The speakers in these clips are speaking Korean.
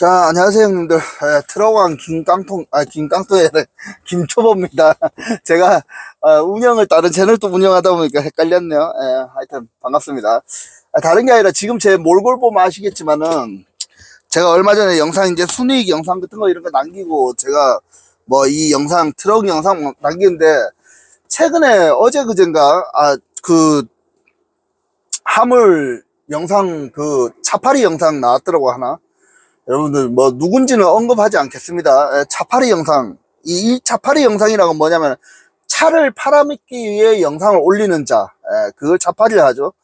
자, 안녕하세요, 형님들. 에, 트럭왕 김깡통, 아, 김깡통이 김초보입니다. 제가, 어, 운영을 다른 채널도 운영하다 보니까 헷갈렸네요. 에, 하여튼, 반갑습니다. 아, 다른 게 아니라 지금 제 몰골 보면 아시겠지만은, 제가 얼마 전에 영상, 이제 순이익 영상 같은 거 이런 거 남기고, 제가 뭐 이 영상, 트럭 영상 남기는데, 최근에 어제 그젠가, 아, 그, 화물 영상, 그, 차파리 영상 나왔더라고, 하나. 여러분들 뭐 누군지는 언급하지 않겠습니다. 에, 차파리 영상 이, 이 차파리 영상이라고 뭐냐면 차를 팔아먹기 위해 영상을 올리는 자 에, 그걸 차파리를 하죠.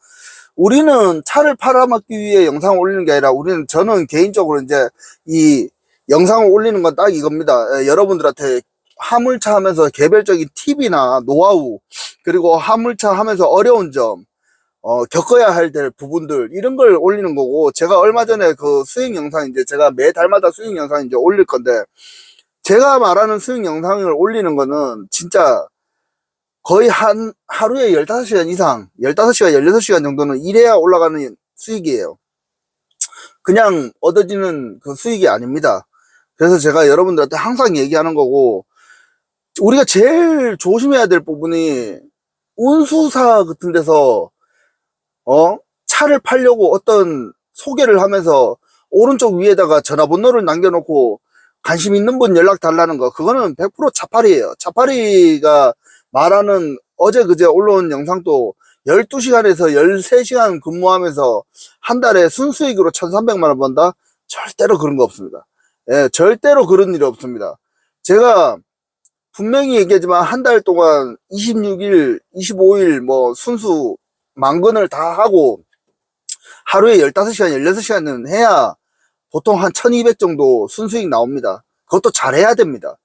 우리는 차를 팔아먹기 위해 영상을 올리는 게 아니라 우리는 저는 개인적으로 이제 이 영상을 올리는 건 딱 이겁니다. 에, 여러분들한테 화물차 하면서 개별적인 팁이나 노하우 그리고 화물차 하면서 어려운 점 어, 겪어야 할 될 부분들, 이런 걸 올리는 거고, 제가 얼마 전에 그 수익 영상, 이제 제가 매 달마다 수익 영상 이제 올릴 건데, 제가 말하는 수익 영상을 올리는 거는 진짜 거의 한, 하루에 15시간 이상, 15시간, 16시간 정도는 일해야 올라가는 수익이에요. 그냥 얻어지는 그 수익이 아닙니다. 그래서 제가 여러분들한테 항상 얘기하는 거고, 우리가 제일 조심해야 될 부분이 운수사 같은 데서 어? 차를 팔려고 어떤 소개를 하면서 오른쪽 위에다가 전화번호를 남겨놓고 관심 있는 분 연락 달라는 거 그거는 100% 차파리예요 차파리가 말하는 어제 그제 올라온 영상도 12시간에서 13시간 근무하면서 한 달에 순수익으로 1300만원 번다? 절대로 그런 거 없습니다 예, 절대로 그런 일이 없습니다 제가 분명히 얘기하지만 한 달 동안 26일, 25일 뭐 순수 만건을 다 하고 하루에 15시간, 16시간은 해야 보통 한 1200 정도 순수익 나옵니다. 그것도 잘해야 됩니다.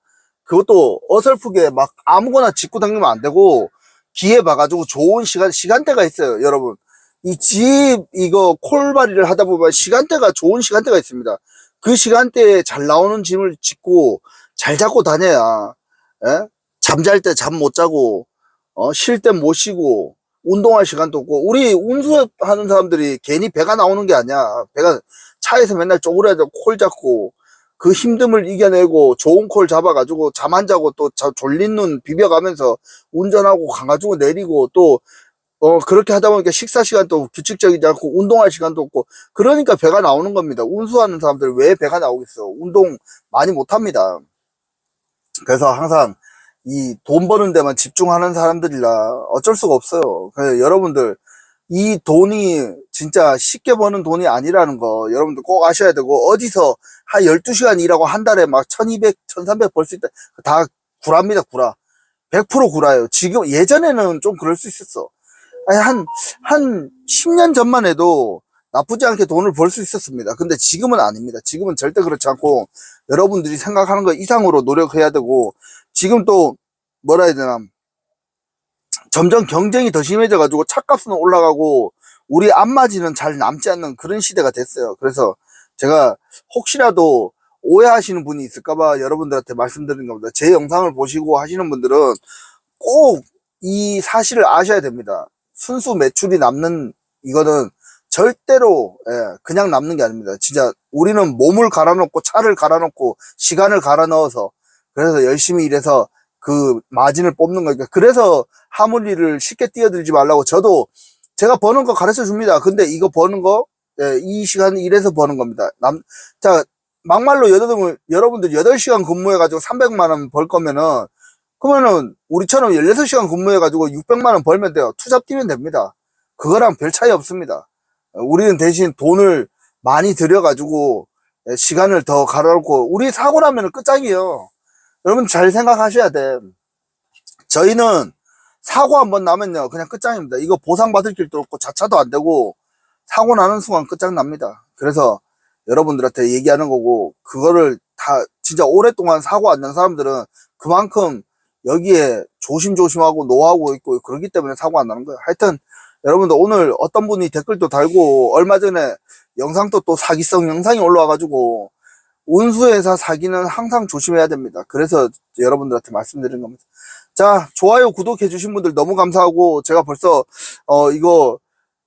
그것도 어설프게 막 아무거나 짚고 다니면 안 되고 기회 봐가지고 좋은 시간, 시간대가 있어요, 여러분. 이 집, 이거 콜바리를 하다 보면 시간대가 좋은 시간대가 있습니다. 그 시간대에 잘 나오는 짐을 짓고 잘 잡고 다녀야, 예? 잠잘 때 잠 못 자고, 어, 쉴 때 못 쉬고, 운동할 시간도 없고 우리 운수하는 사람들이 괜히 배가 나오는 게 아니야. 배가 차에서 맨날 쪼그려져 콜 잡고 그 힘듦을 이겨내고 좋은 콜 잡아가지고 잠 안 자고 또 자- 졸린 눈 비벼가면서 운전하고 가가지고 내리고 또 어, 그렇게 하다 보니까 식사 시간도 규칙적이지 않고 운동할 시간도 없고 그러니까 배가 나오는 겁니다. 운수하는 사람들 왜 배가 나오겠어? 운동 많이 못 합니다. 그래서 항상 이 돈 버는 데만 집중하는 사람들이라 어쩔 수가 없어요. 그래서 여러분들 이 돈이 진짜 쉽게 버는 돈이 아니라는 거 여러분들 꼭 아셔야 되고 어디서 한 12시간 일하고 한 달에 막 1200, 1300 벌 수 있다. 다 구라입니다, 구라. 100% 구라예요. 지금 예전에는 좀 그럴 수 있었어. 아니 한, 한 10년 전만 해도 나쁘지 않게 돈을 벌 수 있었습니다. 근데 지금은 아닙니다. 지금은 절대 그렇지 않고 여러분들이 생각하는 것 이상으로 노력해야 되고 지금 또 뭐라 해야 되나? 점점 경쟁이 더 심해져 가지고 차값은 올라가고 우리 안마지는 잘 남지 않는 그런 시대가 됐어요. 그래서 제가 혹시라도 오해하시는 분이 있을까봐 여러분들한테 말씀드리는 겁니다. 제 영상을 보시고 하시는 분들은 꼭 이 사실을 아셔야 됩니다. 순수 매출이 남는 이거는 절대로 예, 그냥 남는 게 아닙니다. 진짜 우리는 몸을 갈아놓고 차를 갈아놓고 시간을 갈아 넣어서 그래서 열심히 일해서 그 마진을 뽑는 거니까 그래서 하물리를 쉽게 뛰어들지 말라고 저도 제가 버는 거 가르쳐 줍니다. 근데 이거 버는 거 예, 이 시간 일해서 버는 겁니다. 남, 자 막말로 여러분, 여러분들 8시간 근무해 가지고 300만 원 벌 거면은 그러면은 우리처럼 16시간 근무해 가지고 600만 원 벌면 돼요. 투잡 뛰면 됩니다. 그거랑 별 차이 없습니다. 우리는 대신 돈을 많이 들여 가지고 예, 시간을 더 갈아놓고 우리 사고 나면 끝장이에요 여러분 잘 생각하셔야 돼. 저희는 사고 한 번 나면요 그냥 끝장입니다. 이거 보상받을 길도 없고 자차도 안 되고 사고 나는 순간 끝장납니다. 그래서 여러분들한테 얘기하는 거고 그거를 다 진짜 오랫동안 사고 안 난 사람들은 그만큼 여기에 조심조심하고 노하고 있고 그러기 때문에 사고 안 나는 거예요. 하여튼 여러분들 오늘 어떤 분이 댓글도 달고 얼마 전에 영상도 또 사기성 영상이 올라와 가지고 운수회사 사기는 항상 조심해야 됩니다 그래서 여러분들한테 말씀드리는 겁니다 자 좋아요 구독해 주신 분들 너무 감사하고 제가 벌써 어 이거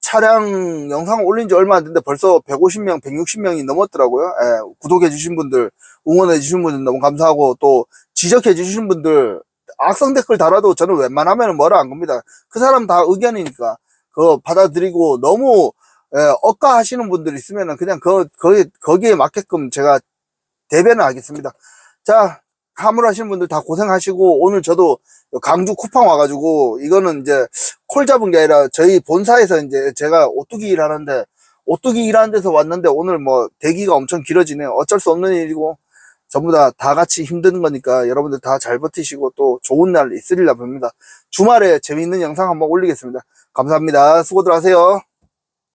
차량 영상 올린 지 얼마 안 됐는데 벌써 150명, 160명이 넘었더라고요. 예, 구독해 주신 분들, 응원해 주신 분들 너무 감사하고 또 지적해 주신 분들 악성 댓글 달아도 저는 웬만하면 뭐라 안 겁니다. 그 사람 다 의견이니까 그거 받아들이고 너무 예, 억까 하시는 분들 있으면은 그냥 그, 거기, 거기에 맞게끔 제가 대변을 하겠습니다. 자, 화물하시는 분들 다 고생하시고 오늘 저도 강주 쿠팡 와가지고 이거는 이제 콜 잡은 게 아니라 저희 본사에서 이제 제가 오뚜기 일하는데 오뚜기 일하는 데서 왔는데 오늘 뭐 대기가 엄청 길어지네요. 어쩔 수 없는 일이고 전부 다 다 같이 힘든 거니까 여러분들 다 잘 버티시고 또 좋은 날 있으리라 봅니다. 주말에 재미있는 영상 한번 올리겠습니다. 감사합니다. 수고들 하세요.